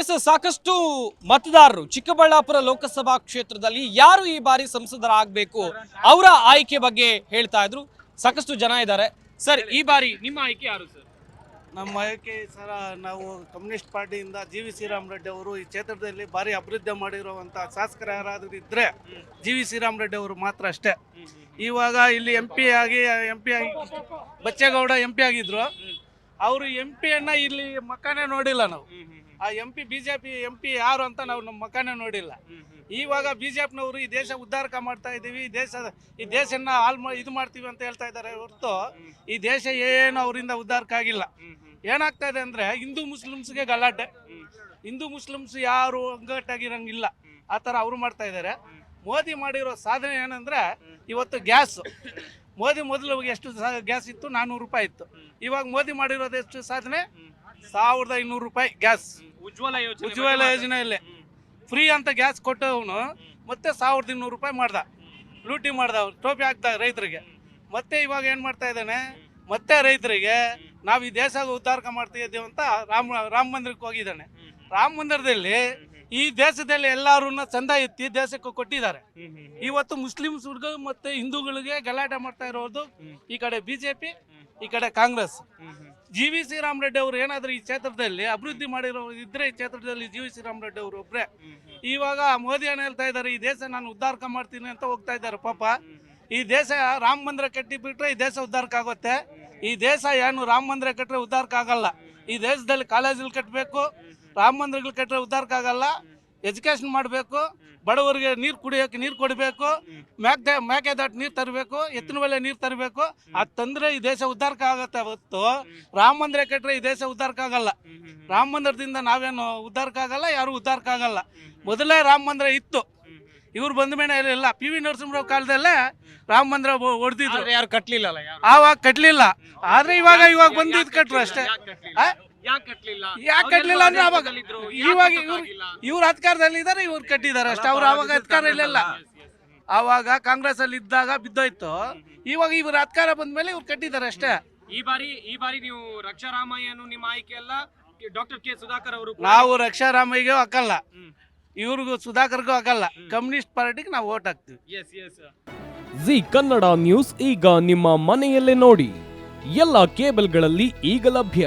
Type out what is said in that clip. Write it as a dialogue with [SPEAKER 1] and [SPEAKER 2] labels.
[SPEAKER 1] S, ಸಾಕಷ್ಟು ಮತದಾರರು ಚಿಕ್ಕಬಳ್ಳಾಪುರ ಲೋಕಸಭಾ ಕ್ಷೇತ್ರದಲ್ಲಿ ಯಾರು ಈ ಬಾರಿ ಸಂಸದರಾಗಬೇಕು ಅವರ ಆಯ್ಕೆ ಬಗ್ಗೆ ಹೇಳ್ತಾ ಇದ್ರು. ಸಾಕಷ್ಟು ಜನ ಇದ್ದಾರೆ. ಸರ್, ಈ ಬಾರಿ ನಿಮ್ಮ ಆಯ್ಕೆ ಯಾರು ಸರ್?
[SPEAKER 2] ನಮ್ಮ ಆಯ್ಕೆ ಸರ, ನಾವು ಕಮ್ಯುನಿಸ್ಟ್ ಪಾರ್ಟಿಯಿಂದ ಜಿ ವಿ ಶ್ರೀರಾಮ್ ರೆಡ್ಡಿ ಅವರು ಈ ಕ್ಷೇತ್ರದಲ್ಲಿ ಭಾರಿ ಅಭಿವೃದ್ಧಿ ಮಾಡಿರುವಂಥ ಶಾಸಕರು ಯಾರಾದರೂ ಇದ್ದರೆ ಜಿ ವಿ ಶ್ರೀರಾಮ್ ರೆಡ್ಡಿ ಅವರು ಮಾತ್ರ ಅಷ್ಟೇ. ಇವಾಗ ಇಲ್ಲಿ ಎಂ ಪಿ ಆಗಿ, ಎಂ ಪಿ ಆಗಿ ಬಚ್ಚೇಗೌಡ ಎಂ ಪಿ ಆಗಿದ್ರು. ಅವರು ಎಂ ಪಿಯನ್ನ ಇಲ್ಲಿ ಮಕ್ಕನೇ ನೋಡಿಲ್ಲ ನಾವು. ಆ M P BJP M P ಯಾರು ಅಂತ ನಾವು ನಮ್ಮ ಮಕ್ಕನೇ ನೋಡಿಲ್ಲ. ಇವಾಗ ಬಿಜೆಪಿನವರು ಈ ದೇಶ ಉದ್ಧಾರಕ ಮಾಡ್ತಾ ಇದ್ದೀವಿ ಈ ದೇಶ, ಈ ದೇಶನ ಆಲ್ ಇದು ಮಾಡ್ತೀವಿ ಅಂತ ಹೇಳ್ತಾ ಇದ್ದಾರೆ ಹೊರತು ಈ ದೇಶ ಏನು ಅವರಿಂದ ಉದ್ಧಾರಕ ಆಗಿಲ್ಲ. ಏನಾಗ್ತಾ ಇದೆ ಅಂದ್ರೆ ಹಿಂದೂ ಮುಸ್ಲಿಮ್ಸ್ಗೆ ಗಲಾಟೆ. ಹಿಂದೂ ಮುಸ್ಲಿಮ್ಸ್ ಯಾರು ಒಗ್ಗಟ್ಟಾಗಿರಂಗಿಲ್ಲ ಆ ಥರ ಅವರು ಮಾಡ್ತಾ ಇದ್ದಾರೆ ಮೋದಿ ಮಾಡಿರೋ ಸಾಧನೆ ಏನಂದ್ರೆ ಇವತ್ತು ಗ್ಯಾಸ್. ಮೋದಿ ಮೊದಲು ಎಷ್ಟು ಗ್ಯಾಸ್ ಇತ್ತು? ನಾನ್ನೂರು ರೂಪಾಯಿ ಇತ್ತು. ಇವಾಗ ಮೋದಿ ಮಾಡಿರೋದು ಎಷ್ಟು ಸಾಧನೆ? ಸಾವಿರದ ಐನೂರು ರೂಪಾಯಿ ಗ್ಯಾಸ್.
[SPEAKER 1] ಉಜ್ವಲ ಯೋಜನೆ
[SPEAKER 2] ಉಜ್ವಲ ಯೋಜನೆಯಲ್ಲಿ ಫ್ರೀ ಅಂತ ಗ್ಯಾಸ್ ಕೊಟ್ಟವನು ಮತ್ತೆ ಸಾವಿರದ ಇನ್ನೂರು ರೂಪಾಯಿ ಮಾಡ್ದ. ಲೂಟಿ ಮಾಡ್ದ ಟೋಪಿ ಹಾಕ್ದ ರೈತರಿಗೆ. ಮತ್ತೆ ಇವಾಗ ಏನು ಮಾಡ್ತಾ ಇದ್ದಾನೆ? ಮತ್ತೆ ರೈತರಿಗೆ ನಾವು ಈ ದೇಶ ಉದ್ಧಾರಕ ಮಾಡ್ತಾ ಇದ್ದೇವೆ ಅಂತ ರಾಮ ರಾಮ ಮಂದಿರಕ್ಕೆ ಹೋಗಿದ್ದಾನೆ. ರಾಮ ಮಂದಿರದಲ್ಲಿ ಈ ದೇಶದಲ್ಲಿ ಎಲ್ಲರನ್ನ ಚಂದ ಎತ್ತಿ ದೇಶಕ್ಕೆ ಕೊಟ್ಟಿದ್ದಾರೆ. ಇವತ್ತು ಮುಸ್ಲಿಮ್ಸ್ಗೂ ಮತ್ತೆ ಹಿಂದೂಗಳಿಗೆ ಗಲಾಟೆ ಮಾಡ್ತಾ ಇರೋದು ಈ ಕಡೆ ಬಿಜೆಪಿ ಈ ಕಡೆ ಕಾಂಗ್ರೆಸ್. ಜಿ ವಿ ಶ್ರೀರಾಮರೆಡ್ಡಿ ಅವರು ಏನಾದರೂ ಈ ಕ್ಷೇತ್ರದಲ್ಲಿ ಅಭಿವೃದ್ಧಿ ಮಾಡಿರೋ ಇದ್ರೆ ಈ ಕ್ಷೇತ್ರದಲ್ಲಿ ಜಿ ವಿ ಶ್ರೀರಾಮರೆಡ್ಡಿ ಅವರು ಒಬ್ರೆ. ಇವಾಗ ಮೋದಿ ಏನ್ ಹೇಳ್ತಾ ಇದ್ದಾರೆ ಈ ದೇಶ ನಾನು ಉದ್ಧಾರಕ ಮಾಡ್ತೀನಿ ಅಂತ ಹೋಗ್ತಾ ಇದ್ದಾರೆ ಪಾಪ. ಈ ದೇಶ ರಾಮ ಮಂದಿರ ಕಟ್ಟಿ ಬಿಟ್ರೆ ಈ ದೇಶ ಉದ್ಧಾರಕ ಆಗುತ್ತೆ. ಈ ದೇಶ ಏನು ರಾಮ ಮಂದಿರ ಕಟ್ಟರೆ ಉದ್ಧಾರಕ ಆಗಲ್ಲ. ಈ ದೇಶದಲ್ಲಿ ಕಾಲೇಜಲ್ಲಿ ಕಟ್ಟಬೇಕು ರಾಮ ಮಂದಿರಗಳು ಕಟ್ಟರೆ ಉದ್ಧಾರಕ ಆಗಲ್ಲ. ಎಜುಕೇಶನ್ ಮಾಡಬೇಕು ಬಡವರಿಗೆ ನೀರು ಕುಡಿಯೋಕೆ ನೀರು ಕೊಡಬೇಕು ಮೇಕೆ ಮೇಕೆದಾಟು ನೀರು ತರಬೇಕು ಎತ್ತಿನ ಬೆಲೆ ನೀರು ತರಬೇಕು. ಅದು ತಂದ್ರೆ ಈ ದೇಶ ಉದ್ಧಾರಕ ಆಗತ್ತೆ ಹೊತ್ತು. ರಾಮ ಮಂದಿರ ಕಟ್ಟರೆ ಈ ದೇಶ ಉದ್ಧಾರಕ ಆಗಲ್ಲ. ರಾಮ ಮಂದಿರದಿಂದ ನಾವೇನು ಉದ್ಧಾರಕ ಆಗಲ್ಲ ಯಾರು ಉದ್ಧಾರಕ ಆಗಲ್ಲ. ಮೊದಲೇ ರಾಮ ಮಂದಿರ ಇತ್ತು. ಇವ್ರು ಬಂದ ಮೇಲೆ ಇಲ್ಲ ಪಿ ವಿ ನರಸಿಂಹರಾವ್ ಕಾಲದಲ್ಲೇ ರಾಮ ಮಂದಿರ ಹೊಡೆದಿದ್ರು
[SPEAKER 1] ಯಾರು ಕಟ್ಲಿಲ್ಲ
[SPEAKER 2] ಆವಾಗ ಕಟ್ಲಿಲ್ಲ. ಆದ್ರೆ ಇವಾಗ ಇವಾಗ ಬಂದಿದ್ ಕಟ್ರು ಅಷ್ಟೇ. ಆ?
[SPEAKER 1] ಯಾಕೆ
[SPEAKER 2] ಕಟ್ಟಲಿಲ್ಲ ಅಂದ್ರೆ ಅವಾಗ ಇವಾಗ ಇವ್ರು ಇವ್ರು ಅಧಿಕಾರದಲ್ಲಿ ಇದಾರೆ ಇವ್ರು ಕಟ್ಟಿದ್ದಾರೆ ಅಷ್ಟೇ. ಅವ್ರು ಅವಾಗ ಅಧಿಕಾರ ಇಲ್ಲಲ್ಲ ಅವಾಗ ಕಾಂಗ್ರೆಸ್ ಅಲ್ಲಿ ಇದ್ದಾಗ ಬಿದ್ದೋಯ್ತು. ಇವಾಗ ಇವ್ರ ಅಧಿಕಾರ ಬಂದ್ಮೇಲೆ ಇವ್ರು ಕಟ್ಟಿದ್ದಾರೆ ಅಷ್ಟೇ.
[SPEAKER 1] ಈ ಬಾರಿ ಈ ಬಾರಿ ನೀವು ರಕ್ಷಾರಾಮಯ್ಯನು ನಿಮ್ಮ ಆಯ್ಕೆ ಅಲ್ಲ ಡಾಕ್ಟರ್ ಕೆ ಸುಧಾಕರ್ ಅವರು
[SPEAKER 2] ನಾವು ರಕ್ಷಾರಾಮಯ್ಯಗೂ ಹಾಕಲ್ಲ. ಇವ್ರಿಗೂ ಸುಧಾಕರ್ಗೂ ಹಾಕಲ್ಲ. ಕಮ್ಯುನಿಸ್ಟ್ ಪಾರ್ಟಿಗೆ ನಾವು ಓಟ್ ಹಾಕ್ತೀವಿ.
[SPEAKER 1] S S
[SPEAKER 3] G Kannada news ಈಗ ನಿಮ್ಮ ಮನೆಯಲ್ಲೇ ನೋಡಿ. ಎಲ್ಲ ಕೇಬಲ್ಗಳಲ್ಲಿ ಈಗ ಲಭ್ಯ.